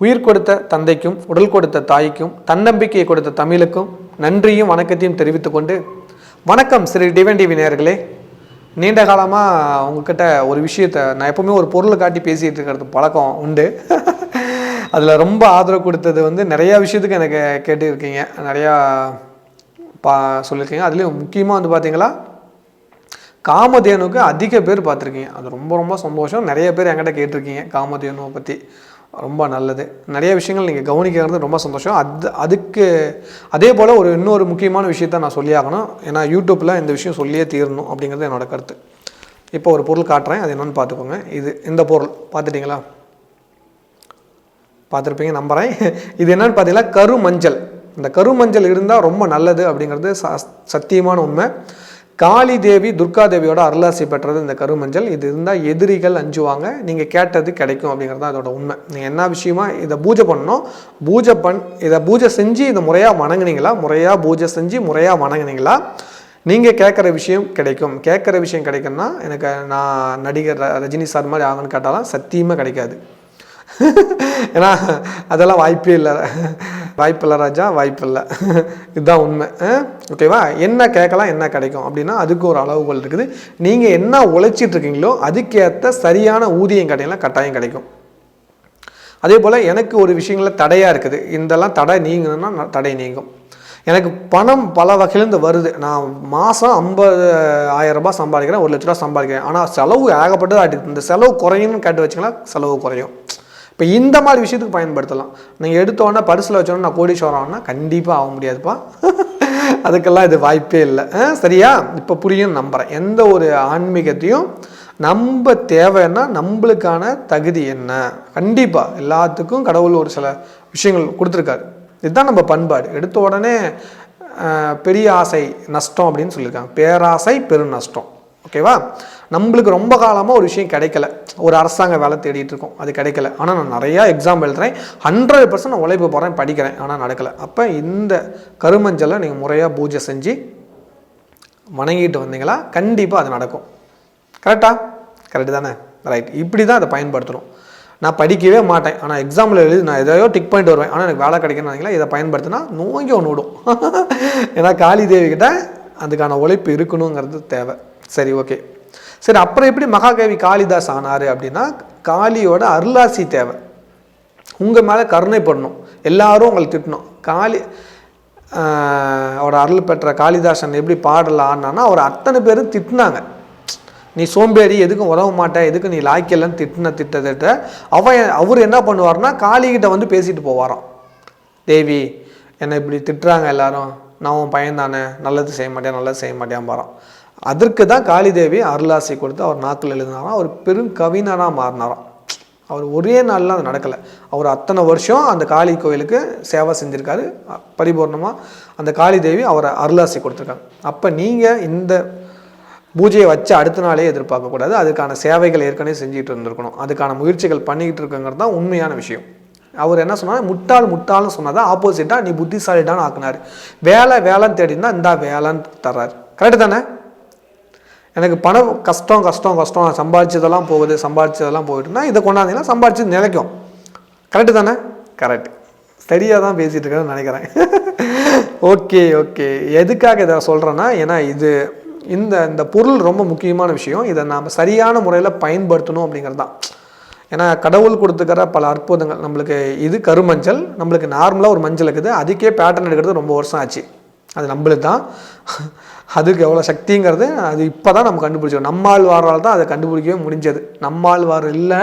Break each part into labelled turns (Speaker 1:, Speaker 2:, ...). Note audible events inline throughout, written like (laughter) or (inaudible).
Speaker 1: உயிர் கொடுத்த தந்தைக்கும் உடல் கொடுத்த தாய்க்கும் தன்னம்பிக்கையை கொடுத்த தமிழுக்கும் நன்றியும் வணக்கத்தையும் தெரிவித்துக்கொண்டு வணக்கம் ஸ்ரீ டிவன் டிவி நேர்களே நீண்ட காலமாக உங்ககிட்ட ஒரு விஷயத்தை நான் எப்பவுமே ஒரு பொருளை காட்டி பேசிகிட்டு இருக்கிறது பழக்கம் உண்டு. அதில் ரொம்ப ஆதரவு கொடுத்தது வந்து நிறையா விஷயத்துக்கு எனக்கு கேட்டுருக்கீங்க. நிறையா பா சொல்லியிருக்கீங்க. அதுலேயும் முக்கியமாக வந்து பார்த்தீங்களா காமதேனுக்கு அதிக பேர் பார்த்துருக்கீங்க. அது ரொம்ப ரொம்ப சந்தோஷம். நிறைய பேர் என்கிட்ட கேட்டிருக்கீங்க காமதேனுவை பற்றி ரொம்ப நல்லது. நிறைய விஷயங்கள் நீங்கள் கவனிக்கிறது ரொம்ப சந்தோஷம். அது அதுக்கு அதே போல் ஒரு இன்னொரு முக்கியமான விஷயத்த நான் சொல்லியாகணும் ஏன்னா யூடியூப்பில் இந்த விஷயம் சொல்லியே தீரணும் அப்படிங்கிறது என்னோட கருத்து. இப்போ ஒரு பொருள் காட்டுறேன். அது என்னென்னு பார்த்துக்கோங்க. இது இந்த பொருள் பார்த்துட்டிங்களா? பார்த்துருப்பீங்க நம்புகிறேன் (laughs) இது என்னென்னு பார்த்தீங்கன்னா கருமஞ்சள். இந்த கருமஞ்சள் இருந்தால் ரொம்ப நல்லது அப்படிங்கிறது ச சத்தியமான உண்மை. காளி தேவி துர்கா தேவியோட அருளாசி பெற்றது இந்த கருமஞ்சள். இது இருந்தால் எதிரிகள் அஞ்சுவாங்க. நீங்கள் கேட்டது கிடைக்கும் அப்படிங்கிறது தான் அதோட உண்மை. நீங்கள் என்ன விஷயமா இதை பூஜை பண்ணணும்? பூஜை பண் இதை பூஜை செஞ்சு இதை முறையாக வணங்குனீங்களா? முறையாக பூஜை செஞ்சு முறையாக வணங்குனீங்களா? நீங்கள் கேட்குற விஷயம் கிடைக்கும். கேட்குற விஷயம் கிடைக்கும்னா எனக்கு நான் நடிகர் ர- ரஜினி சார் மாதிரி ஆகணும்னு கேட்டாலும் சத்தியமாக கிடைக்காது. ஏன்னா அதெல்லாம் வாய்ப்பே இல்லை. வாய்ப்பில்லை ராஜா வாய்ப்பில்லை. இதுதான் உண்மை. ஓகேவா என்ன கேட்கலாம் என்ன கிடைக்கும்? அப்படின்னா அதுக்கு ஒரு அளவுகோல் இருக்குது. நீங்கள் என்ன உழைச்சிட்டு இருக்கீங்களோ அதுக்கேற்ற சரியான ஊதியம் கிடைக்கலாம் கட்டாயம் கிடைக்கும். அதே போல் எனக்கு ஒரு விஷயங்களில் தடையாக இருக்குது. இதெல்லாம் தடை நீங்கணும்னா நான் தடை நீங்கும். எனக்கு பணம் பல வகையிலேருந்து வருது. நான் மாதம் ஐம்பது ஆயிரம் ரூபாய் சம்பாதிக்கிறேன் ஒரு லட்ச ரூபா சம்பாதிக்கிறேன். ஆனால் செலவு ஏகப்பட்டது ஆகிட்டு இந்த செலவு குறையும்னு கேட்டு வச்சிங்கன்னா செலவு குறையும். இப்போ இந்த மாதிரி விஷயத்துக்கு பயன்படுத்தலாம். நீங்கள் எடுத்தோன்னே பரிசில் வச்சோன்னா நான் கோடீஸ்வரம் ஆகணும்னா கண்டிப்பாக ஆக முடியாதுப்பா. (laughs) அதுக்கெல்லாம் இது வாய்ப்பே இல்லை. ஆ, சரியா? இப்போ புரியும் நம்புகிறேன் எந்த ஒரு ஆன்மீகத்தையும் நம்ம தேவைன்னா நம்மளுக்கான தகுதி என்ன? கண்டிப்பாக எல்லாத்துக்கும் கடவுள் ஒரு சில விஷயங்கள் கொடுத்துருக்காரு. இதுதான் நம்ம பண்பாடு. எடுத்த உடனே பெரிய ஆசை நஷ்டம் அப்படின்னு சொல்லியிருக்காங்க. பேராசை பெரும் நஷ்டம். ஓகேவா? நம்மளுக்கு ரொம்ப காலமாக ஒரு விஷயம் கிடைக்கல. ஒரு அரசாங்க வேலை தேடிட்டு இருக்கோம். அது கிடைக்கல. ஆனால் நான் நிறையா எக்ஸாம் எழுதுறேன். ஹண்ட்ரட் பர்சன்ட் நான் உழைப்பு போகிறேன் படிக்கிறேன். ஆனால் நடக்கலை. அப்போ இந்த கருமஞ்சலை நீங்கள் முறையாக பூஜை செஞ்சு வணங்கிட்டு வந்தீங்களா? கண்டிப்பாக அது நடக்கும். கரெக்டா கரெக்டு தானே? ரைட் இப்படி தான் அதை பயன்படுத்தணும். நான் படிக்கவே மாட்டேன். ஆனால் எக்ஸாமில் எழுதி நான் எதையோ டிக் பண்ணிட்டு வருவேன். ஆனால் எனக்கு வேலை கிடைக்கணும்னு இதை பயன்படுத்தினா நோங்கி ஒன்று விடும் (laughs) ஏன்னா காளி தேவி கிட்ட அதுக்கான உழைப்பு இருக்கணுங்கிறது தேவை. சரி ஓகே சரி அப்புறம் எப்படி மகாகவி காளிதாஸ் ஆனார் அப்படின்னா காளியோட அருளாசி தேவை. உங்கள் மேலே கருணை பண்ணணும். எல்லாரும் உங்களை திட்டணும். காளி அவர் அவரோட அருள் பெற்ற காளிதாசன் எப்படி பாடலான்னா அவர் அத்தனை பேரும் திட்டினாங்க. நீ சோம்பேறி எதுக்கும் உதவ மாட்ட எதுக்கும் நீ லாய்க்கலன்னு திட்டின திட்டத்திட்ட அவன் அவர் என்ன பண்ணுவார்னா காளிகிட்ட வந்து பேசிட்டு போவாராம். தேவி என்னை இப்படி திட்டுறாங்க எல்லாரும். நான் உன் பையன் தானே நல்லது செய்ய மாட்டேன் நல்லது செய்ய மாட்டேன் பாராம் அதற்கு தான் காளிதேவி அருளாசி கொடுத்து அவர் நாக்கில் எழுதினாராம். அவர் பெரும் கவிஞராக மாறினாராம். அவர் ஒரே நாளில் அது நடக்கலை. அவர் அத்தனை வருஷம் அந்த காளி கோயிலுக்கு சேவை செஞ்சுருக்காரு. பரிபூர்ணமாக அந்த காளி தேவி அவரை அருளாசி கொடுத்துருக்காங்க. அப்போ நீங்கள் இந்த பூஜையை வச்சு அடுத்த நாளே எதிர்பார்க்கக்கூடாது அதுக்கான சேவைகள் ஏற்கனவே செஞ்சுட்டு இருந்திருக்கணும். அதுக்கான முயற்சிகள் பண்ணிக்கிட்டு இருக்குங்கிறது தான் உண்மையான விஷயம். அவர் என்ன சொன்னார்? முட்டாள் முட்டாள்னு சொன்னதா ஆப்போசிட்டாக நீ புத்திசாலிடான்னு ஆக்குனாரு. வேலை வேலைன்னு தேடினா இந்தா வேலைன்னு தர்றாரு. கரெக்டு தானே? எனக்கு பணம் கஷ்டம் கஷ்டம் கஷ்டம். சம்பாதிச்சதெல்லாம் போகுது சம்பாதிச்சதெல்லாம் போயிட்டுனா இதை கொண்டாந்தீங்கன்னா சம்பாதிச்சது நிலைக்கும். கரெக்டு தானே? கரெக்ட் சரியாக தான் பேசிகிட்டு இருக்கேன்னு நினைக்கிறேன். (laughs) ஓகே ஓகே எதுக்காக இதை சொல்கிறேன்னா ஏன்னா இது இந்த இந்த பொருள் ரொம்ப முக்கியமான விஷயம். இதை நாம் சரியான முறையில் பயன்படுத்தணும் அப்படிங்கிறது தான். ஏன்னா கடவுள் கொடுத்துக்கிற பல அற்புதங்கள் நம்மளுக்கு இது கருமஞ்சள் நம்மளுக்கு நார்மலாக ஒரு மஞ்சள் இருக்குது. அதுக்கே பேட்டர்ன் எடுக்கிறது ரொம்ப வருஷம் ஆச்சு. அது நம்மளுக்கு தான். அதுக்கு எவ்வளோ சக்திங்கிறது அது இப்போ தான் நம்ம கண்டுபிடிச்சோம் நம்மாழ்வாரால் தான் அதை கண்டுபிடிக்கவே முடிஞ்சது. நம்மாழ்வார் இல்லை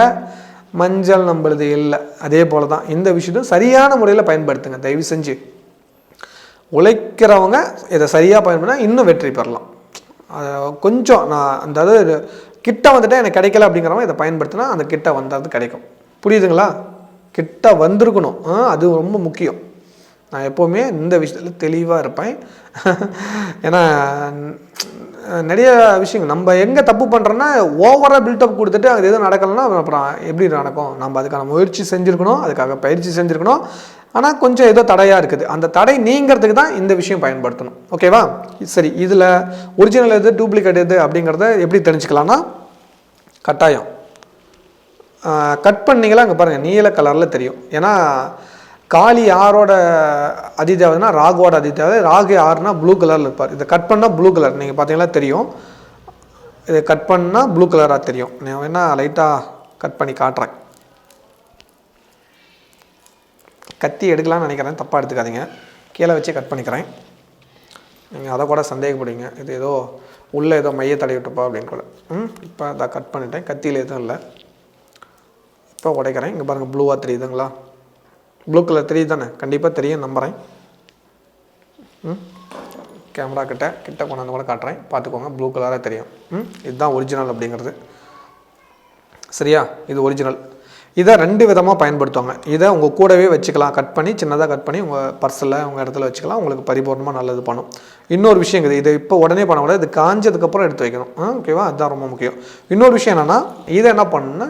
Speaker 1: மஞ்சள் நம்மளுது இல்லை. அதே போல தான் இந்த விஷயத்தையும் சரியான முறையில் பயன்படுத்துங்க. தயவு செஞ்சு. உழைக்கிறவங்க இதை சரியாக பயன்படுத்தினா இன்னும் வெற்றி பெறலாம். கொஞ்சம் நான் அந்த அதாவது கிட்ட வந்துட்டா எனக்கு கிடைக்கல அப்படிங்கிறவங்க இதை பயன்படுத்தினா அந்த கிட்ட வந்தது கிடைக்கும். புரியுதுங்களா? கிட்ட வந்திருக்கணும். ஆ, அது ரொம்ப முக்கியம். நான் எப்போவுமே இந்த விஷயத்தில் தெளிவாக இருப்பேன். ஏன்னா நிறைய விஷயங்கள். நம்ம எங்கே தப்பு பண்ணுறோன்னா ஓவராக பில்டப் கொடுத்துட்டு அது எதுவும் நடக்கலைன்னா அப்புறம் எப்படி நடக்கும்? நம்ம அதுக்கான முயற்சி செஞ்சுருக்கணும் அதுக்காக பயிற்சி செஞ்சுருக்கணும். ஆனால் கொஞ்சம் ஏதோ தடையாக இருக்குது. அந்த தடை நீங்கிறதுக்கு தான் இந்த விஷயம் பயன்படுத்தணும். ஓகேவா சரி இதில் ஒரிஜினல் எது டூப்ளிகேட் எது அப்படிங்கிறத எப்படி தெரிஞ்சுக்கலாம்னா கட்டாயம். கட் பண்ணீங்களா? அங்கே பாருங்கள் நீல கலரில் தெரியும். ஏன்னா காளி யாரோட அதிதேவதைனா ராகுவோட அதிதேவதை ராகு யாருன்னா ப்ளூ கலரில் இருப்பார். இதை கட் பண்ணால் ப்ளூ கலர் நீங்கள் பார்த்தீங்கன்னா தெரியும். இதை கட் பண்ணால் ப்ளூ கலராக தெரியும். நான் வேணால் லைட்டாக கட் பண்ணி காட்டுறேன். கத்தி எடுக்கலாம்னு நினைக்கிறேன். தப்பாக எடுத்துக்காதீங்க. கீழே வச்சு கட் பண்ணிக்கிறேன். நீங்கள் அதை கூட சந்தேகப்படுவீங்க. இது ஏதோ உள்ளே ஏதோ மைய தடவி விட்டுப்பா அப்படின்னு கூட. ம் இப்போ அதை கட் பண்ணிட்டேன். கத்தியில் எதுவும் இல்லை. இப்போ உடைக்கிறேன். இங்கே பாருங்கள் ப்ளூவாக தெரியுதுங்களா? ப்ளூ கலர் தெரியுது தானே கண்டிப்பாக தெரியும் நம்புகிறேன் ம்? கேமரா கிட்ட கிட்ட கொண்டாந்து கூட காட்டுறேன். பார்த்துக்கோங்க ப்ளூ கலராக தெரியும். ம்? இதுதான் ஒரிஜினல் அப்படிங்கிறது. சரியா? இது ஒரிஜினல் இதை ரெண்டு விதமாக பயன்படுத்துவாங்க. இதை உங்கள் கூடவே வச்சுக்கலாம். கட் பண்ணி சின்னதாக கட் பண்ணி உங்கள் பர்ஸில் உங்கள் இடத்துல வச்சுக்கலாம். உங்களுக்கு பரிபூர்ணமாக நல்லது பண்ணும். இன்னொரு விஷயம் இருக்குது. இப்போ உடனே பண்ணக்கூடாது இது காஞ்சதுக்கப்புறம் எடுத்து வைக்கணும். ஓகேவா அதுதான் ரொம்ப முக்கியம். இன்னொரு விஷயம் என்னென்னா இதை என்ன பண்ணுன்னா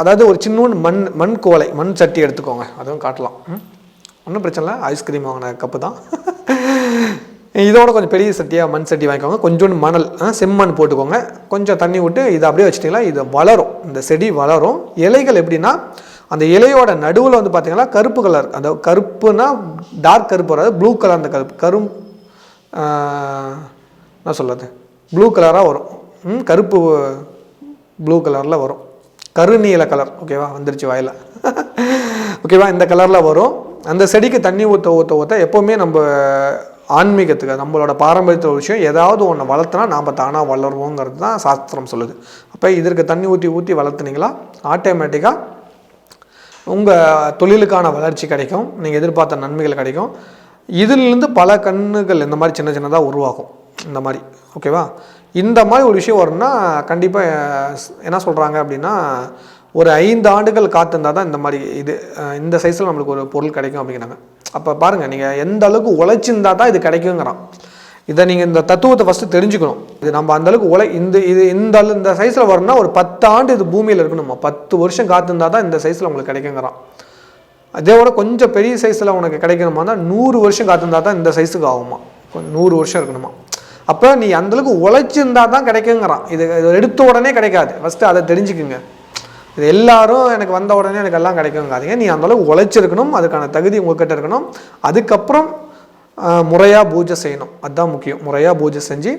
Speaker 1: அதாவது ஒரு சின்னோண்டு மண் மண் கோலை மண் சட்டி எடுத்துக்கோங்க. அதுவும் காட்டலாம். ஒன்றும் பிரச்சனை இல்லை. ஐஸ்கிரீம் வாங்கின கப்பு தான். இதோட கொஞ்சம் பெரிய சட்டியாக மண் சட்டி வாங்கிக்கோங்க. கொஞ்சோண்டு மணல் செம்மண் போட்டுக்கோங்க. கொஞ்சம் தண்ணி விட்டு இதை அப்படியே வச்சிட்டிங்களா இது வளரும். இந்த செடி வளரும். இலைகள் எப்படின்னா அந்த இலையோட நடுவில் வந்து பார்த்திங்கன்னா கருப்பு கலர் அந்த கருப்புனா டார்க் கருப்பு வராது. ப்ளூ கலர் அந்த கருப்பு கரும் என்ன சொல்கிறது ப்ளூ கலராக வரும். ம், கருப்பு ப்ளூ கலரில் வரும். கருநீல கலர் ஓகேவா வந்துருச்சு வாயில். ஓகேவா இந்த கலரில் வரும். அந்த செடிக்கு தண்ணி ஊற்ற ஊற்ற ஊற்ற எப்போவுமே நம்ம ஆன்மீகத்துக்கு நம்மளோட பாரம்பரியத்தில் ஒரு விஷயம் ஏதாவது ஒன்று வளர்த்துனா நாம் தானாக வளருவோங்கிறது தான் சாஸ்திரம் சொல்லுது. அப்போ இதற்கு தண்ணி ஊற்றி ஊற்றி வளர்த்துனீங்களா? ஆட்டோமேட்டிக்காக உங்கள் தொழிலுக்கான வளர்ச்சி கிடைக்கும். நீங்கள் எதிர்பார்த்த நன்மைகள் கிடைக்கும். இதிலிருந்து பல கண்ணுகள் இந்த மாதிரி சின்ன சின்னதாக உருவாகும். இந்த மாதிரி. ஓகேவா இந்த மாதிரி ஒரு விஷயம் வரும்னா கண்டிப்பாக என்ன சொல்கிறாங்க அப்படின்னா ஒரு ஐந்து ஆண்டுகள் காத்திருந்தால் தான் இந்த மாதிரி இது இந்த சைஸில் நம்மளுக்கு ஒரு பொருள் கிடைக்கும் அப்படிங்கிறாங்க. அப்போ பாருங்கள் நீங்கள் எந்த அளவுக்கு உழைச்சிருந்தா தான் இது கிடைக்குங்கிறான். இதை நீங்கள் இந்த தத்துவத்தை ஃபஸ்ட்டு தெரிஞ்சுக்கணும். இது நம்ம அந்த அளவுக்கு உழை இந்த இது இந்த அளவு- இந்த சைஸில் வரணும்னா ஒரு பத்து ஆண்டு இது பூமியில் இருக்கணுமா. பத்து வருஷம் காத்திருந்தா தான் இந்த சைஸில் உங்களுக்கு கிடைக்குங்கிறான். அதேவோட கொஞ்சம் பெரிய சைஸில் உனக்கு கிடைக்கணுமா தான் நூறு வருஷம் காத்திருந்தா தான் இந்த சைஸுக்கு ஆகுமா நூறு வருஷம் இருக்கணுமா அப்போ நீ அந்தளவுக்கு உழைச்சிருந்தா தான் கிடைக்குங்கிறான். இது எடுத்த உடனே கிடைக்காது. ஃபஸ்ட்டு அதை தெரிஞ்சுக்குங்க. இது எல்லாரும் எனக்கு வந்த உடனே எனக்கு எல்லாம் கிடைக்குங்காதீங்க. நீ அந்தளவுக்கு உழைச்சிருக்கணும் அதுக்கான தகுதி உங்ககிட்ட இருக்கணும். அதுக்கப்புறம் முறையாக பூஜை செய்யணும். அதுதான் முக்கியம். முறையாக பூஜை செஞ்சு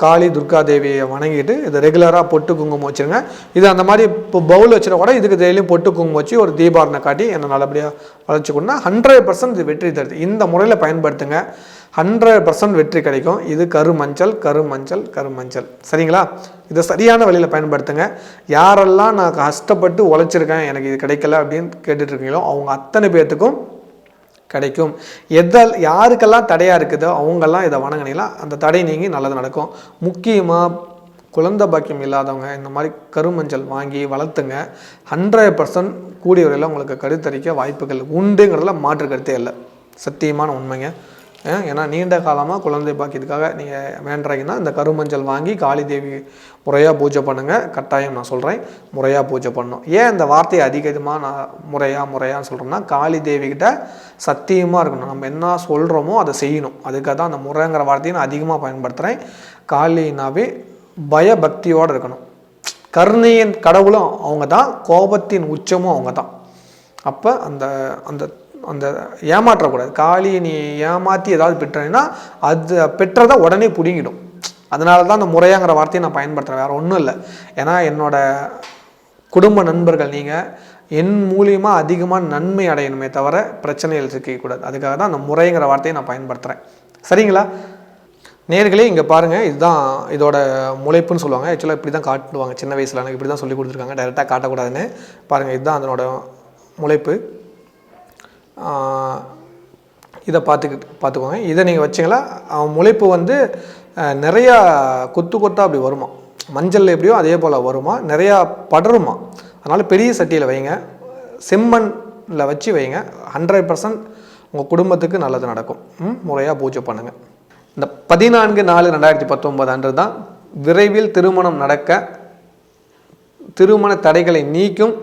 Speaker 1: காளி துர்கா தேவியை வணங்கிட்டு இது ரெகுலராக பொட்டு குங்குமம் வச்சுருங்க. இது அந்த மாதிரி இப்போ பவுல் வச்சுனா கூட இதுக்கு டெய்லியும் பொட்டு குங்குமம் வச்சு ஒரு தீபாரணை காட்டி என்னை நல்லபடியாக வளர்ச்சிக்கணும்னா ஹண்ட்ரட் பர்சன்ட் இது வெற்றி தருது. இந்த முறையில் பயன்படுத்துங்க. ஹண்ட்ரட் பர்சன்ட் வெற்றி கிடைக்கும். இது கருமஞ்சள் கருமஞ்சள் கருமஞ்சள். சரிங்களா? இதை சரியான வழியில் பயன்படுத்துங்க. யாரெல்லாம் நான் கஷ்டப்பட்டு உழைச்சிருக்கேன் எனக்கு இது கிடைக்கல அப்படின்னு கேட்டுட்ருக்கீங்களோ அவங்க அத்தனை பேர்த்துக்கும் கிடைக்கும். எதால் யாருக்கெல்லாம் தடையாக இருக்குதோ அவங்கெல்லாம் இதை வணங்கினீங்களா அந்த தடை நீங்கி நல்லது நடக்கும். முக்கியமாக குழந்தை பாக்கியம் இல்லாதவங்க இந்த மாதிரி கருமஞ்சள் வாங்கி வளர்த்துங்க. ஹண்ட்ரட் பர்சன்ட் கூடிய வரையில் உங்களுக்கு கருத்தரிக்க வாய்ப்புகள் உண்டுங்கிறதுல மாற்று கருத்தே இல்லை. சத்தியமான உண்மைங்க. ஏன்னா நீண்ட காலமாக குழந்தை பாக்கியத்துக்காக நீங்கள் வேண்டுறீங்கன்னா இந்த கருமஞ்சள் வாங்கி காளி தேவி முறையாக பூஜை பண்ணுங்கள் கட்டாயம் நான் சொல்கிறேன் முறையாக பூஜை பண்ணணும். ஏன் இந்த வார்த்தையை அதிகமாக நான் முறையாக முறையாக சொல்கிறேன்னா காளி தேவி சத்தியமாக இருக்கணும். நம்ம என்ன சொல்கிறோமோ அதை செய்யணும். அதுக்காக தான் அந்த முறைங்கிற வார்த்தையை நான் அதிகமாக பயன்படுத்துகிறேன் காளினாவே பயபக்தியோடு இருக்கணும். கருணையின் கடவுளும் அவங்க தான் கோபத்தின் உச்சமும் அவங்க தான். அப்போ அந்த அந்த அந்த ஏமாற்றக்கூடாது. காளியை நீ ஏமாற்றி ஏதாவது பெற்றேன்னா அது பெற்றதை உடனே பிடுங்கிடும். அதனால தான் அந்த முறையாங்கிற வார்த்தையை நான் பயன்படுத்துகிறேன் வேறு ஒன்றும் இல்லை. ஏன்னா என்னோட குடும்ப நண்பர்கள் நீங்கள் என் மூலியமாக அதிகமாக நன்மை அடையணுமே தவிர பிரச்சனைகள் இருக்கக்கூடாது அதுக்காக தான் அந்த முறைங்கிற வார்த்தையை நான் பயன்படுத்துகிறேன் சரிங்களா? நேர்களே இங்கே பாருங்கள் இதுதான் இதோட முளைப்புன்னு சொல்லுவாங்க. ஆக்சுவலாக இப்படி தான் காட்டுவாங்க. சின்ன வயசில் எனக்கு இப்படி தான் சொல்லி கொடுத்துருக்காங்க டைரெக்டாக காட்டக்கூடாதுன்னு. பாருங்கள் இதுதான் அதனோட முளைப்பு. இதை பார்த்துக்கிட்டு பார்த்துக்கோங்க. இதை நீங்கள் வச்சிங்களா அவன் முளைப்பு வந்து நிறையா கொத்து கொத்தாக அப்படி வருமா? மஞ்சள் எப்படியோ அதே போல் வருமா? நிறையா படருமா? அதனால் பெரிய சட்டியில் வைங்க. செம்மண்ணில் வச்சு வைங்க. ஹண்ட்ரட் பர்சன்ட் உங்கள் குடும்பத்துக்கு நல்லது நடக்கும். ம், முறையாக பூஜை பண்ணுங்கள் இந்த பதினான்கு நாலு ரெண்டாயிரத்தி பத்தொன்பது அன்று தான் விரைவில் திருமணம் நடக்க திருமண தடைகளை நீக்கும்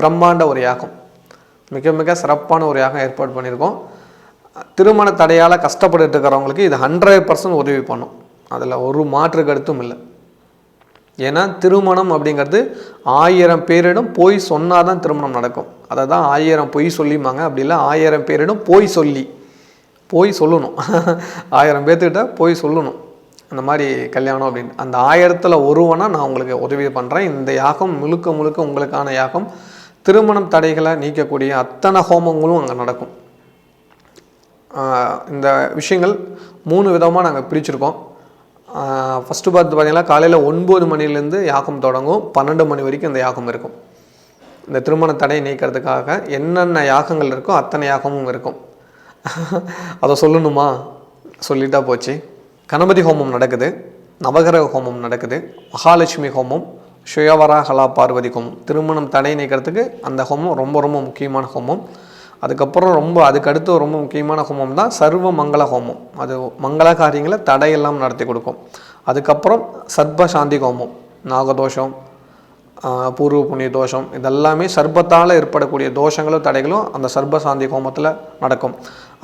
Speaker 1: பிரம்மாண்ட ஒரு யாகம். மிக மிக சிறப்பான ஒரு யாகம் ஏற்பாடு பண்ணியிருக்கோம். திருமண தடையால் கஷ்டப்பட்டு இருக்கிறவங்களுக்கு இது ஹண்ட்ரட் பர்சன்ட் உதவி பண்ணும். அதில் ஒரு மாற்று கருத்தும் இல்லை. ஏன்னா திருமணம் அப்படிங்கிறது ஆயிரம் பேரிடம் போய் சொன்னால் தான் திருமணம் நடக்கும். அதை தான் ஆயிரம் பொய் சொல்லிமாங்க அப்படி இல்லை ஆயிரம் பேரிடம் போய் சொல்லி போய் சொல்லணும். (laughs) ஆயிரம் பேர்த்துக்கிட்ட போய் சொல்லணும். அந்த மாதிரி கல்யாணம் அப்படின்னு. அந்த ஆயிரத்தில் ஒருவனா நான் உங்களுக்கு உதவி பண்ணுறேன் இந்த யாகம் முழுக்க முழுக்க உங்களுக்கான யாகம். திருமணம் தடைகளை நீக்கக்கூடிய அத்தனை ஹோமங்களும் அங்கே நடக்கும். இந்த விஷயங்கள் மூணு விதமாக நாங்கள் பிரிச்சுருக்கோம். ஃபஸ்ட்டு பார்த்து பார்த்திங்கன்னா காலையில் ஒன்பது மணிலேருந்து யாகம் தொடங்கும். பன்னெண்டு மணி வரைக்கும் இந்த யாகம் இருக்கும். இந்த திருமண தடையை நீக்கிறதுக்காக என்னென்ன யாகங்கள் இருக்கோ அத்தனை யாகமும் இருக்கும். அதை சொல்லணுமா? சொல்லிட்டா போச்சு. கணபதி ஹோமம் நடக்குது. நவகிரக ஹோமம் நடக்குது. மகாலட்சுமி ஹோமம் சுயவராகலா பார்வதி ஹோமம் திருமணம் தடை நீக்கிறதுக்கு அந்த ஹோமம் ரொம்ப ரொம்ப முக்கியமான ஹோமம். அதுக்கப்புறம் ரொம்ப அதுக்கடுத்து ரொம்ப முக்கியமான ஹோமம் தான் சர்வ மங்கள ஹோமம். அது மங்கள காரியங்களை தடையெல்லாம் நடத்தி கொடுக்கும். அதுக்கப்புறம் சர்ப சாந்தி ஹோமம். நாகதோஷம் பூர்வ புண்ணிய தோஷம் இதெல்லாமே சர்பத்தால் ஏற்படக்கூடிய தோஷங்களும் தடைகளும் அந்த சர்ப சாந்தி ஹோமத்தில் நடக்கும்.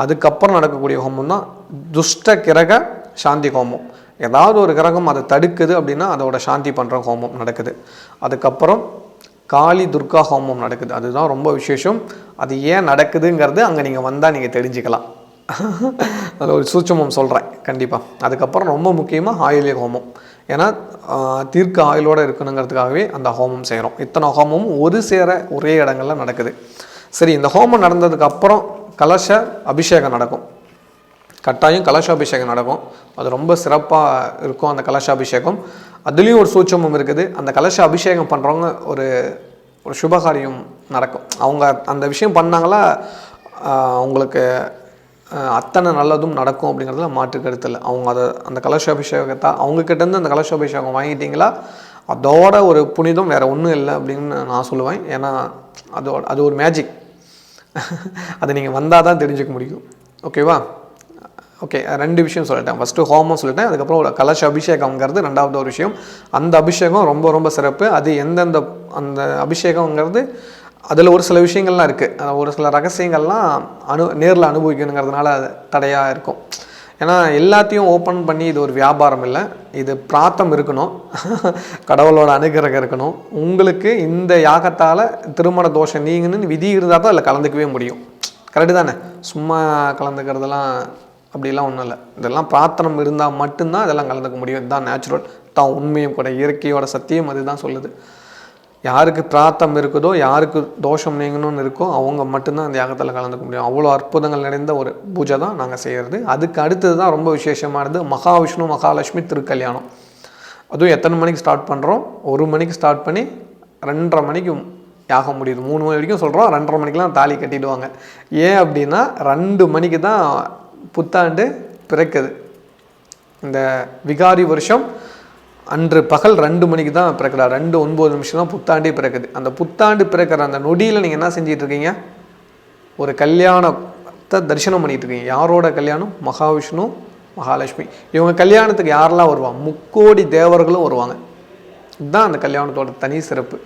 Speaker 1: அதுக்கப்புறம் நடக்கக்கூடிய ஹோமம் தான் துஷ்ட கிரக சாந்தி ஹோமம். ஏதாவது ஒரு கிரகம் அதை தடுக்குது அப்படின்னா அதோட சாந்தி பண்ணுற ஹோமம் நடக்குது. அதுக்கப்புறம் காளி துர்கா ஹோமம் நடக்குது. அதுதான் ரொம்ப விசேஷம். அது ஏன் நடக்குதுங்கிறது அங்கே நீங்கள் வந்தால் நீங்கள் தெரிஞ்சுக்கலாம். (laughs) அது ஒரு சூட்சமம் சொல்கிறேன் கண்டிப்பாக அதுக்கப்புறம் ரொம்ப முக்கியமாக ஆயுள்ய ஹோமம். ஏன்னா தீர்க்க ஆயுளோடு இருக்கணுங்கிறதுக்காகவே அந்த ஹோமம் செய்கிறோம் இத்தனை ஹோமமும் ஒரு சேர ஒரே இடங்களில் நடக்குது. சரி இந்த ஹோமம் நடந்ததுக்கு அப்புறம் கலச அபிஷேகம் நடக்கும். கட்டாயம் கலசாபிஷேகம் நடக்கும். அது ரொம்ப சிறப்பாக இருக்கும் அந்த கலசாபிஷேகம். அதுலேயும் ஒரு சூட்சமம் இருக்குது. அந்த கலச அபிஷேகம் பண்ணுறவங்க ஒரு ஒரு சுபகாரியம் நடக்கும். அவங்க அந்த விஷயம் பண்ணாங்களா அவங்களுக்கு அத்தனை நல்லதும் நடக்கும் அப்படிங்கிறதுல மாற்று கருத்தில் அவங்க அதை அந்த கலசாபிஷேகத்தை அவங்கக்கிட்டேருந்து அந்த கலசாபிஷேகம் வாங்கிட்டீங்களா அதோட ஒரு புனிதம் வேறு ஒன்றும் இல்லை அப்படின்னு நான் சொல்லுவேன். ஏன்னா அதோட அது ஒரு மேஜிக் அதை நீங்கள் வந்தால் தான் தெரிஞ்சுக்க முடியும். ஓகேவா ஓகே ரெண்டு விஷயம் சொல்லிட்டேன். ஃபஸ்ட்டு ஹோமம் சொல்லிட்டேன். அதுக்கப்புறம் ஒரு கலச அபிஷேகம்ங்கிறது ரெண்டாவது ஒரு விஷயம். அந்த அபிஷேகம் ரொம்ப ரொம்ப சிறப்பு. அது எந்தெந்த அந்த அபிஷேகம்ங்கிறது அதில் ஒரு சில விஷயங்கள்லாம் இருக்குது ஒரு சில ரகசியங்கள்லாம் அனு நேரில் அனுபவிக்கணுங்கிறதுனால அது தடையாக இருக்கும். ஏன்னா எல்லாத்தையும் ஓப்பன் பண்ணி இது ஒரு வியாபாரம் இல்லை. இது பிராத்தம் இருக்கணும். (laughs) கடவுளோட அனுகிரகம் இருக்கணும். உங்களுக்கு இந்த யாகத்தால் திருமண தோஷம் நீங்கன்னு விதி இருந்தால் தான் அதில் கலந்துக்கவே முடியும். கரெக்டு தானே? சும்மா கலந்துக்கிறதெல்லாம் அப்படிலாம் ஒன்றும் இல்லை. இதெல்லாம் பிரார்த்தனம் இருந்தால் மட்டும்தான் இதெல்லாம் கலந்துக்க முடியும். இதுதான் நேச்சுரல் தான் உண்மையும் கூட. இயற்கையோட சத்தியம் அதுதான் சொல்லுது. யாருக்கு பிரார்த்தம் இருக்குதோ யாருக்கு தோஷம் நீங்கணும்னு இருக்கோ அவங்க மட்டும்தான் அந்த யாகத்தில் கலந்துக்க முடியும். அவ்வளோ அற்புதங்கள் நிறைந்த ஒரு பூஜை தான் நாங்கள் செய்கிறது அதுக்கு அடுத்தது தான் ரொம்ப விசேஷமானது மகாவிஷ்ணு மகாலட்சுமி திருக்கல்யாணம். அதுவும் எத்தனை மணிக்கு ஸ்டார்ட் பண்ணுறோம் ஒரு மணிக்கு ஸ்டார்ட் பண்ணி ரெண்டரை மணிக்கு யாகம் முடியுது. மூணு மணி வரைக்கும் சொல்கிறோம் ரெண்டரை மணிக்கெலாம் தாலி கட்டிடுவாங்க. ஏன் அப்படின்னா ரெண்டு மணிக்கு தான் புத்தாண்டு பிறக்குது. இந்த விகாரி வருஷம் அன்று பகல் ரெண்டு மணிக்கு தான் பிறக்குதா ரெண்டு ஒன்பது நிமிஷம் தான் புத்தாண்டே பிறக்குது. அந்த புத்தாண்டு பிறக்கிற அந்த நொடியில் நீங்கள் என்ன செஞ்சிட்டு இருக்கீங்க? ஒரு கல்யாணத்தை தரிசனம் பண்ணிட்டு இருக்கீங்க. யாரோட கல்யாணம்? மகாவிஷ்ணு மகாலட்சுமி. இவங்க கல்யாணத்துக்கு யாரெல்லாம் வருவாங்க முக்கோடி தேவர்களும் வருவாங்க. இதுதான் அந்த கல்யாணத்தோட தனி சிறப்பு.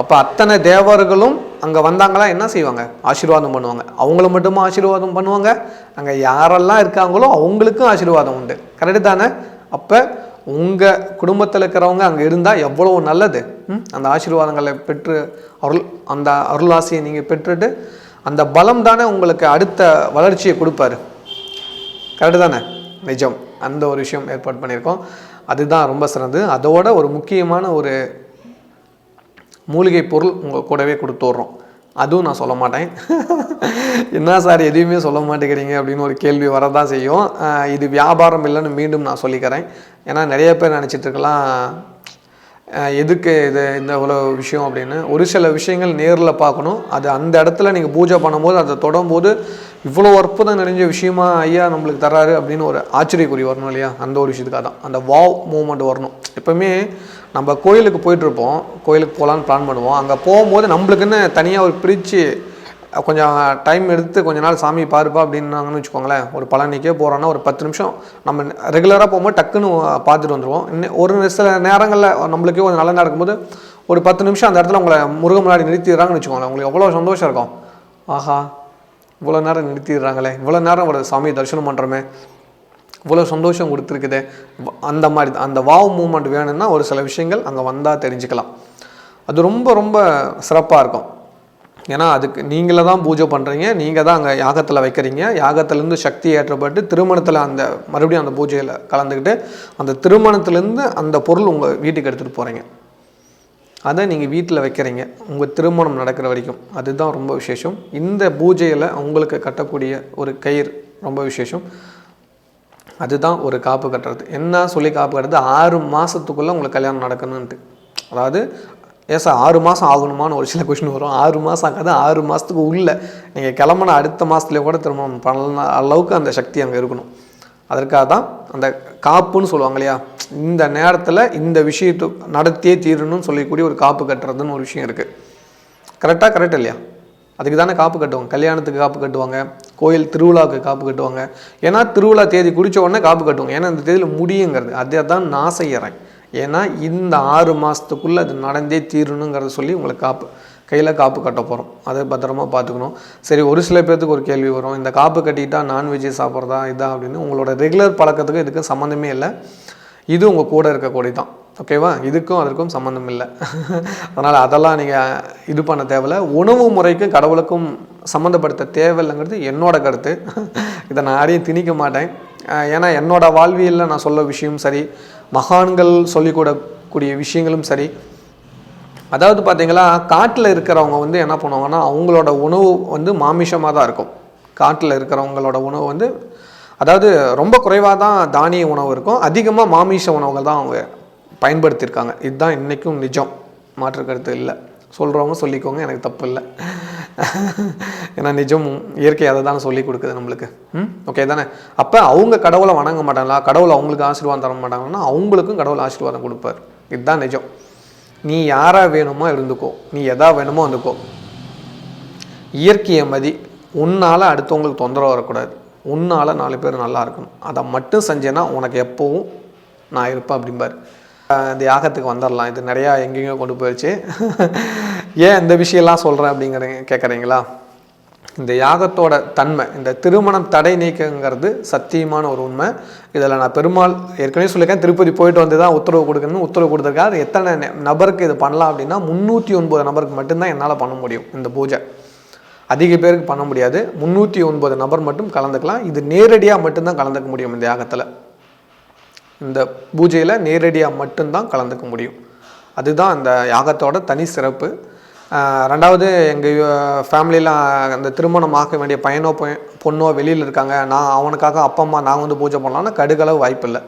Speaker 1: அப்போ அத்தனை தேவர்களும் அங்கே வந்தாங்களா என்ன செய்வாங்க? ஆசீர்வாதம் பண்ணுவாங்க. அவங்கள மட்டுமா ஆசீர்வாதம் பண்ணுவாங்க? அங்கே யாரெல்லாம் இருக்காங்களோ அவங்களுக்கும் ஆசீர்வாதம் உண்டு. கரெக்டு தானே? அப்போ உங்கள் குடும்பத்தில் இருக்கிறவங்க அங்கே இருந்தால் எவ்வளோ நல்லது. ம்? அந்த ஆசீர்வாதங்களை பெற்று அருள் அந்த அருளாசியை நீங்கள் பெற்றுட்டு அந்த பலம் தானே உங்களுக்கு அடுத்த வளர்ச்சியை கொடுப்பாரு. கரெக்டு தானே? நிஜம். அந்த ஒரு விஷயம் ஏற்பாடு பண்ணியிருக்கோம். அதுதான் ரொம்ப சிறந்தது. அதோட ஒரு முக்கியமான ஒரு மூலிகை பொருள் உங்கள் கூடவே கொடுத்துட்றோம் அதுவும் நான் சொல்ல மாட்டேன். என்ன சார் எதுவுமே சொல்ல மாட்டேங்கிறீங்க அப்படின்னு ஒரு கேள்வி வரதான் செய்யும். இது வியாபாரம் இல்லைன்னு மீண்டும் நான் சொல்லிக்கிறேன். ஏன்னா நிறைய பேர் நினச்சிட்டு இருக்கலாம். எதுக்கு இது இந்த இவ்வளோ விஷயம் அப்படின்னு. ஒரு சில விஷயங்கள் நேரில் பார்க்கணும். அது அந்த இடத்துல நீங்கள் பூஜை பண்ணும்போது அதை தொடும்போது இவ்வளோ அற்புதம் நிறைஞ்ச விஷயமா ஐயா நம்மளுக்கு தராரு அப்படின்னு ஒரு ஆச்சரியக்குறி வரணும் இல்லையா? அந்த ஒரு விஷயத்துக்காக தான். அந்த வாவ் மூமெண்ட் வரணும். எப்போவுமே நம்ம கோயிலுக்கு போயிட்டுருப்போம். கோயிலுக்கு போகலான்னு பிளான் பண்ணுவோம். அங்கே போகும்போது நம்மளுக்குன்னு தனியாக ஒரு பிரித்து கொஞ்சம் டைம் எடுத்து கொஞ்ச நாள் சாமி பாருப்பா அப்படின்னாங்கன்னு வச்சுக்கோங்களேன். ஒரு பழனிக்கே போகிறோன்னா ஒரு பத்து நிமிஷம் நம்ம ரெகுலராக போகும்போது டக்குன்னு பார்த்துட்டு வந்துடுவோம் இன்னும் ஒரு சில நேரங்களில் நம்மளுக்கே கொஞ்சம் நல்லா நடக்கும்போது ஒரு பத்து நிமிஷம் அந்த இடத்துல உங்களை முருகன் முன்னாடி நிறுத்திடுறாங்கன்னு வச்சுக்கோங்களேன். உங்களுக்கு எவ்வளோ சந்தோஷம் இருக்கும். ஆஹா. இவ்வளோ நேரம் நிறுத்திடுறாங்களே இவ்வளோ நேரம் ஒரு சாமியை தரிசனம் பண்ணுறோமே இவ்வளோ சந்தோஷம் கொடுத்துருக்குது அந்த மாதிரி அந்த வாவ் மூமெண்ட் வேணும்னா ஒரு சில விஷயங்கள் அங்கே வந்தால் தெரிஞ்சுக்கலாம். அது ரொம்ப ரொம்ப சிறப்பாக இருக்கும். ஏன்னா அதுக்கு நீங்களே தான் பூஜை பண்ணுறீங்க நீங்கள் தான் அங்கே யாகத்தில் வைக்கிறீங்க யாகத்திலேருந்து சக்தி ஏற்றப்பட்டு திருமணத்தில் அந்த மறுபடியும் அந்த பூஜையில் கலந்துக்கிட்டு அந்த திருமணத்துலேருந்து அந்த பொருள் உங்கள் வீட்டுக்கு எடுத்துகிட்டு போகிறீங்க அதை நீங்கள் வீட்டில் வைக்கிறீங்க. உங்கள் திருமணம் நடக்கிற வரைக்கும். அதுதான் ரொம்ப விசேஷம். இந்த பூஜையில் உங்களுக்கு கட்டக்கூடிய ஒரு கயிறு ரொம்ப விசேஷம். அதுதான் ஒரு காப்பு கட்டுறது. என்ன சொல்லி காப்பு கட்டுறது? ஆறு மாதத்துக்குள்ளே உங்களுக்கு கல்யாணம் நடக்கணுன்ட்டு அதாவது ஏன் சார் ஆறு மாதம் ஆகணுமான்னு ஒரு சில கொஷின் வரும். ஆறு மாதம் ஆகாது ஆறு மாதத்துக்கு உள்ளே. நீங்கள் கிளம்புன அடுத்த மாதத்துலேயே கூட திருமணம் பண்ணலாம். அளவுக்கு அந்த சக்தி அங்கே இருக்கணும். அதற்காக தான் அந்த காப்புன்னு சொல்லுவாங்க இல்லையா? இந்த நேரத்தில் இந்த விஷயத்தை நடத்தியே தீரணும்னு சொல்லக்கூடிய ஒரு காப்பு கட்டுறதுன்னு ஒரு விஷயம் இருக்குது கரெக்டாக கரெக்ட் இல்லையா? அதுக்கு தானே காப்பு கட்டுவாங்க. கல்யாணத்துக்கு காப்பு கட்டுவாங்க. கோயில் திருவிழாவுக்கு காப்பு கட்டுவாங்க. ஏன்னா திருவிழா தேதி குடித்த உடனே காப்பு கட்டுவாங்க. ஏன்னா இந்த தேதியில் முடியுங்கிறது. அதை தான் நான் செய்கிறேன் ஏன்னா இந்த ஆறு மாதத்துக்குள்ளே அது நடந்தே தீரணுங்கிறத சொல்லி உங்களுக்கு காப்பு கையில் காப்பு கட்ட போகிறோம் அதை பத்திரமா பார்த்துக்கணும். சரி ஒரு சில பேர்த்துக்கு ஒரு கேள்வி வரும். இந்த காப்பு கட்டிட்டா நான்வெஜ் சாப்பிட்றதா இதா அப்படின்னு. உங்களோட ரெகுலர் பழக்கத்துக்கு இதுக்கு சம்மந்தமே இல்லை. இது உங்கள் கூட இருக்கக்கூடிய தான். ஓகேவா இதுக்கும் அதற்கும் சம்மந்தம் இல்லை. (laughs) அதனால் அதெல்லாம் நீங்கள் இது பண்ண தேவையில்ல. உணவு முறைக்கும் கடவுளுக்கும் சம்மந்தப்படுத்த தேவையில்லைங்கிறது என்னோட கருத்து. (laughs) இதை நான் யாரையும் திணிக்க மாட்டேன். ஏன்னா என்னோடய வாழ்வியலில் நான் சொல்ல விஷயம் சரி. மகான்கள் சொல்லிக்கூடக்கூடிய விஷயங்களும் சரி. அதாவது பார்த்தீங்களா காட்டில் இருக்கிறவங்க வந்து என்ன பண்ணுவாங்கன்னா அவங்களோட உணவு வந்து மாமிஷமாக தான் இருக்கும். காட்டில் இருக்கிறவங்களோட உணவு வந்து அதாவது ரொம்ப குறைவாக தான் தானிய உணவு இருக்கும். அதிகமாக மாமிஷ உணவுகள் தான் அவங்க பயன்படுத்தியிருக்காங்க. இதுதான் இன்றைக்கும் நிஜம். மாற்று கருத்து இல்லை. சொல்கிறவங்க சொல்லிக்கோங்க எனக்கு தப்பு இல்லை. ஏன்னா நிஜம் இயற்கை அதை தானே சொல்லி கொடுக்குது நம்மளுக்கு. ம்? ஓகே தானே? அப்போ அவங்க கடவுளை வணங்க மாட்டாங்களா? கடவுள் அவங்களுக்கு ஆசீர்வாதம் தர மாட்டாங்கன்னா அவங்களுக்கும் கடவுள் ஆசீர்வாதம் கொடுப்பார். இதுதான் நிஜம். நீ யாராக வேணுமோ இருந்துக்கோ. நீ எதா வேணுமோ வந்துக்கோ. இயற்கையை மதி. உன்னால் அடுத்தவங்களுக்கு தொந்தரவு வரக்கூடாது. உன்னால் நாலு பேர் நல்லா இருக்கணும். அதை மட்டும் செஞ்சேன்னா உனக்கு எப்போவும் நான் இருப்பேன் அப்படிம்பார். இந்த யாகத்துக்கு வந்துடலாம் இது நிறையா எங்கெங்கேயோ கொண்டு போயிடுச்சு ஏன் இந்த விஷயம்லாம் சொல்கிறேன் அப்படிங்கிறீங்க கேட்குறீங்களா இந்த யாகத்தோட தன்மை இந்த திருமணம் தடை நீக்கங்கிறது சத்தியமான ஒரு உண்மை. இதில் நான் பெருமாள் ஏற்கனவே சொல்லியிருக்கேன் திருப்பதி போயிட்டு வந்து தான் உத்தரவு கொடுக்கணும்னு உத்தரவு கொடுத்துருக்காரு. எத்தனை நபருக்கு இது பண்ணலாம் அப்படின்னா முந்நூற்றி ஒன்பது நபருக்கு மட்டும்தான் என்னால் பண்ண முடியும் இந்த பூஜை. அதிக பேருக்கு பண்ண முடியாது. முந்நூற்றி ஒன்பது நபர் மட்டும் கலந்துக்கலாம். இது நேரடியாக மட்டும்தான் கலந்துக்க முடியும் இந்த யாகத்தில். இந்த பூஜையில் நேரடியாக மட்டும்தான் கலந்துக்க முடியும். அதுதான் அந்த யாகத்தோட தனி சிறப்பு. ரெண்டாவது எங்கள் ஃபேமிலியில் அந்த திருமணம் ஆக வேண்டிய பையனோ பொண்ணோ வெளியில் இருக்காங்க. நான் அவனுக்காக அப்பா அம்மா நான் வந்து பூஜை பண்ணலாம்னா கடுகளவு வாய்ப்பில்லை.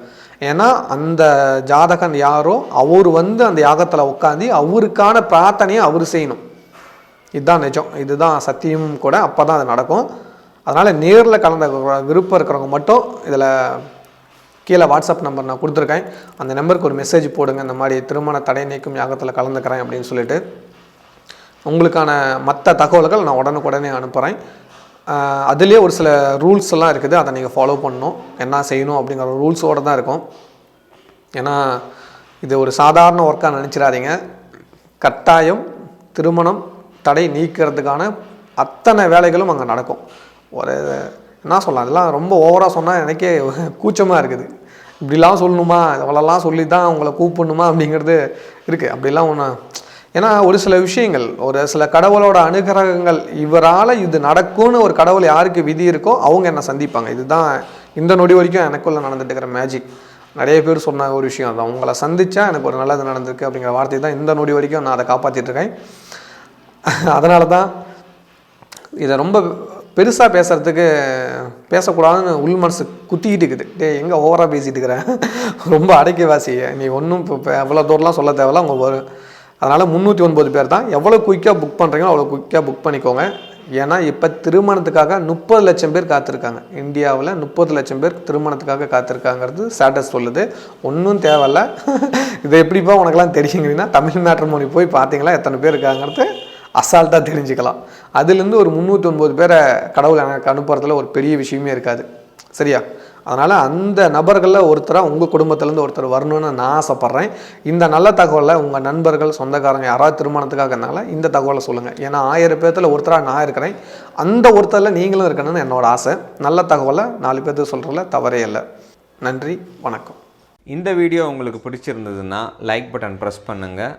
Speaker 1: ஏன்னா அந்த ஜாதகன் யாரோ அவர் வந்து அந்த யாகத்தில் உட்காந்து அவருக்கான பிரார்த்தனையை அவர் செய்யணும். இதுதான் நிஜம். இதுதான் சத்தியம் கூட அப்போ தான் அது நடக்கும். அதனால் நேரில் கலந்த விருப்பம் இருக்கிறவங்க மட்டும் இதில் கீழே வாட்ஸ்அப் நம்பர் நான் கொடுத்துருக்கேன். அந்த நம்பருக்கு ஒரு மெசேஜ் போடுங்க. இந்த மாதிரி திருமண தடை நீக்கும் யாகத்தில் கலந்துக்கிறேன் அப்படின்னு சொல்லிட்டு. உங்களுக்கான மற்ற தகவல்கள் நான் உடனுக்குடனே அனுப்புகிறேன் அதுலேயே ஒரு சில ரூல்ஸ் எல்லாம் இருக்குது. அதை நீங்கள் ஃபாலோ பண்ணணும். என்ன செய்யணும் அப்படிங்கிற ரூல்ஸோடு தான் இருக்கும். ஏன்னா இது ஒரு சாதாரண ஒர்க்காக நினச்சிடாதீங்க. கட்டாயம் திருமணம் தடை நீக்கிறதுக்கான அத்தனை வேலைகளும் அங்கே நடக்கும். ஒரு என்ன சொல்லலாம்? அதெல்லாம் ரொம்ப ஓவராக சொன்னால் எனக்கே கூச்சமாக இருக்குது. இப்படிலாம் சொல்லணுமா? இவ்வளோலாம் சொல்லி தான் உங்களை கூப்பிடணுமா அப்படிங்கிறது இருக்குது அப்படிலாம் ஒன்று ஏன்னா ஒரு சில விஷயங்கள் ஒரு சில கடவுளோட அனுகிரகங்கள் இவரால் இது நடக்கும்னு ஒரு கடவுள் யாருக்கு விதி இருக்கோ அவங்க என்னை சந்திப்பாங்க. இதுதான் இந்த நொடி வரைக்கும் எனக்குள்ளே நடந்துட்டு இருக்கிற மேஜிக் நிறைய பேர் சொன்ன ஒரு விஷயம் அது உங்களை சந்திச்சா எனக்கு ஒரு நல்லது நடந்திருக்கு அப்படிங்கிற வார்த்தை தான் இந்த நொடி வரைக்கும் நான் அதை காப்பாற்றிட்டுருக்கேன் அதனால தான் இதை ரொம்ப பெருசாக பேசுகிறதுக்கு பேசக்கூடாதுன்னு உள் மனசு குத்திக்கிட்டு இருக்குது. டே எங்கே ஓவராக பேசிட்டு இருக்கிறேன் ரொம்ப அடைக்கவாசி நீ ஒன்றும் இப்போ எவ்வளோ தூரம்லாம் சொல்ல தேவையில்ல அவங்க ஒரு அதனால் முந்நூற்றி ஒன்பது பேர் தான். எவ்வளோ குயிக்காக புக் பண்ணுறீங்களோ அவ்வளோ குயிக்காக புக் பண்ணிக்கோங்க. ஏன்னா இப்போ திருமணத்துக்காக முப்பது லட்சம் பேர் காத்திருக்காங்க. இந்தியாவில் முப்பது லட்சம் பேர் திருமணத்துக்காக காத்திருக்காங்கிறது ஸ்டேட்டஸ் சொல்லுது. ஒன்றும் தேவையில்ல. (laughs) இதை எப்படிப்பா உனக்கெல்லாம் தெரியுங்கன்னா தமிழ் மொழி போய் பார்த்தீங்களா? எத்தனை பேர் இருக்காங்கிறது அசால்ட்டாக தெரிஞ்சுக்கலாம். அதுலேருந்து ஒரு முந்நூற்றி ஒன்பது பேரை கடவுள் எனக்கு அனுப்புறதுல ஒரு பெரிய விஷயமே இருக்காது. சரியா? அதனால் அந்த நபர்களில் ஒருத்தராக உங்கள் குடும்பத்துலேருந்து ஒருத்தர் வரணும்னு நான் ஆசைப்பட்றேன். இந்த நல்ல தகவலை உங்கள் நண்பர்கள் சொந்தக்காரங்க யாராவது திருமணத்துக்காகனால இந்த தகவலை சொல்லுங்கள் ஏன்னா ஆயிரம் பேர்த்தில் ஒருத்தராக நான் இருக்கிறேன். அந்த ஒருத்தரில் நீங்களும் இருக்கணும்னு என்னோட ஆசை. நல்ல தகவலை நாலு பேர்த்து சொல்கிறதுல தவறே இல்லை. நன்றி வணக்கம்.
Speaker 2: இந்த வீடியோ உங்களுக்கு பிடிச்சிருந்ததுன்னா லைக் பட்டன் ப்ரெஸ் பண்ணுங்கள்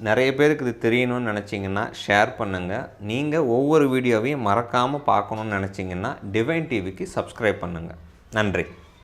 Speaker 2: நிறைய பேருக்கு இது தெரியணும்னு நினச்சிங்கன்னா ஷேர் பண்ணுங்கள் நீங்கள் ஒவ்வொரு வீடியோவையும் மறக்காமல் பார்க்கணுன்னு நினச்சிங்கன்னா டிவைன் டிவிக்கு சப்ஸ்கிரைப் பண்ணுங்கள் நன்றி.